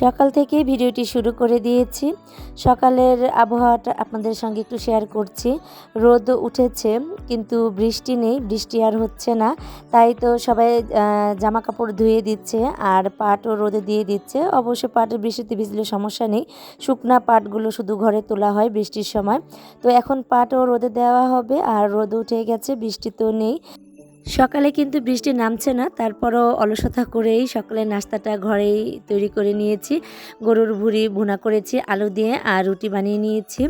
সকাল থেকে ভিডিওটি শুরু করে দিয়েছি। সকালের আবহাওয়াটা আপনাদের সঙ্গে একটু শেয়ার করছি। রোদ উঠেছে, কিন্তু বৃষ্টি নেই, বৃষ্টি আর হচ্ছে না। তাই তো সবাই জামা কাপড় ধুয়ে দিচ্ছে আর পাটও রোদে দিয়ে দিচ্ছে। অবশ্য পাটের বৃষ্টিতে ভিজলে সমস্যা নেই। শুকনা পাটগুলো শুধু ঘরে তোলা হয় বৃষ্টির সময়। তো এখন পাটও রোদে দেওয়া হবে আর রোদ উঠে গেছে, বৃষ্টি তো নেই। সকালে কিন্তু বৃষ্টি নামছে না, তারপরও অলসতা করেই সকালে নাস্তাটা ঘরেই তৈরি করে নিয়েছি। গরুর ভুড়ি ভুনা করেছি, আলু দিয়ে আর রুটি বানিয়ে নিয়েছি।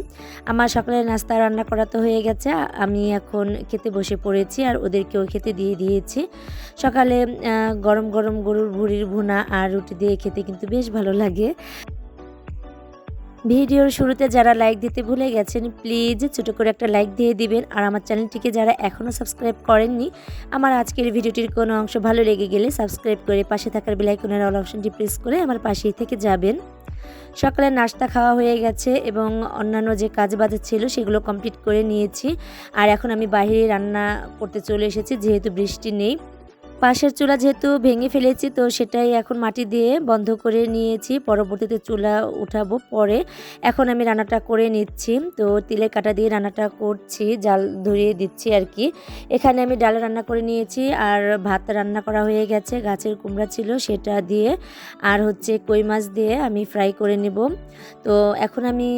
আমার সকালে নাস্তা রান্না করা তো হয়ে গেছে, আমি এখন খেতে বসে পড়েছি আর ওদেরকেও খেতে দিয়ে দিয়েছি। সকালে গরম গরম গরুর ভুড়ির ভুনা আর রুটি দিয়ে খেতে কিন্তু বেশ ভালো লাগে। ভিডিওর শুরুতে যারা লাইক দিতে ভুলে গেছেন প্লিজ ছোটো করে একটা লাইক দিয়ে দিবেন। আর আমার চ্যানেলটিকে যারা এখনও সাবস্ক্রাইব করেননি, আমার আজকের ভিডিওটির কোনো অংশ ভালো লেগে গেলে সাবস্ক্রাইব করে পাশে থাকার বেলাইকনের অল অপশনটি প্রেস করে আমার পাশেই থেকে যাবেন। সকালে নাস্তা খাওয়া হয়ে গেছে এবং অন্যান্য যে কাজ বাজ ছিল সেগুলো কমপ্লিট করে নিয়েছি। আর এখন আমি বাইরে রান্না করতে চলে এসেছি, যেহেতু বৃষ্টি নেই। পাশের চুলা যেহেতু ভেঙে ফেলেছি, তো সেটাই এখন মাটি দিয়ে বন্ধ করে নিয়েছি। পরবর্তীতে চুলা উঠাবো পরে। এখন আমি রান্নাটা করে নিচ্ছি। তো তিলের কাটা দিয়ে রান্নাটা করছি, জাল ধরিয়ে দিচ্ছি আর কি। এখানে আমি ডাল রান্না করে নিয়েছি আর ভাত রান্না করা হয়ে গেছে। গাছের কুমড়া ছিল সেটা দিয়ে আর হচ্ছে কই মাছ দিয়ে আমি ফ্রাই করে নেব। তো এখন আমি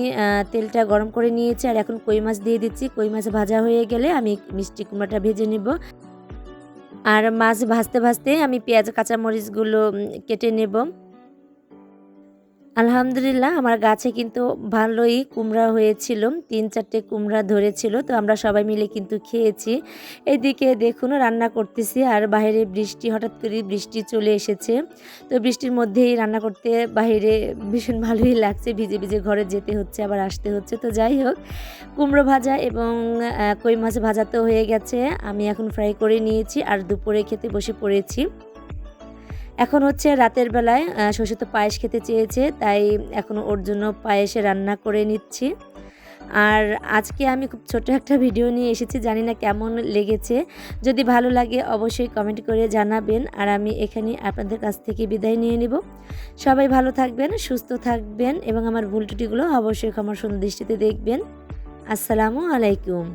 তেলটা গরম করে নিয়েছি আর এখন কই মাছ দিয়ে দিচ্ছি। কই মাছ ভাজা হয়ে গেলে আমি মিষ্টি কুমড়াটা ভেজে নেব। আর মাছ ভাজতে ভাজতে আমি পেঁয়াজ কাঁচামরিচগুলো কেটে নেব। আলহামদুলিল্লাহ, আমার গাছে কিন্তু ভালোই কুমড়া হয়েছিল, তিন চারটে কুমড়া ধরেছিল, তো আমরা সবাই মিলে কিন্তু খেয়েছি। এদিকে দেখুন, রান্না করতেছি আর বাইরে বৃষ্টি, হঠাৎ করে বৃষ্টি চলে এসেছে। তো বৃষ্টির মধ্যেই রান্না করতে বাইরে ভীষণ ভালোই লাগছে, ভিজে ভিজে ঘরে যেতে হচ্ছে, আবার আসতে হচ্ছে। তো যাই হোক, কুমড়ো ভাজা এবং কই মাছ ভাজা তো হয়ে গেছে, আমি এখন ফ্রাই করে নিয়েছি আর দুপুরে খেতে বসে পড়েছি। এখন হচ্ছে রাতের বেলায় শশী তো পায়েস খেতে চেয়েছে, তাই এখন ওর জন্য পায়েসে রান্না করে নিচ্ছি। আর আজকে আমি খুব ছোট একটা ভিডিও নিয়ে এসেছি, জানি না কেমন লেগেছে। যদি ভালো লাগে অবশ্যই কমেন্ট করে জানাবেন, আর আমি এখানে আপনাদের কাছ থেকে বিদায় নিয়ে নিব। সবাই ভালো থাকবেন, সুস্থ থাকবেন, এবং আমার ভুল ত্রুটিগুলো অবশ্যই ক্ষমার সুন্দর দৃষ্টিতে দেখবেন। আসসালামু আলাইকুম।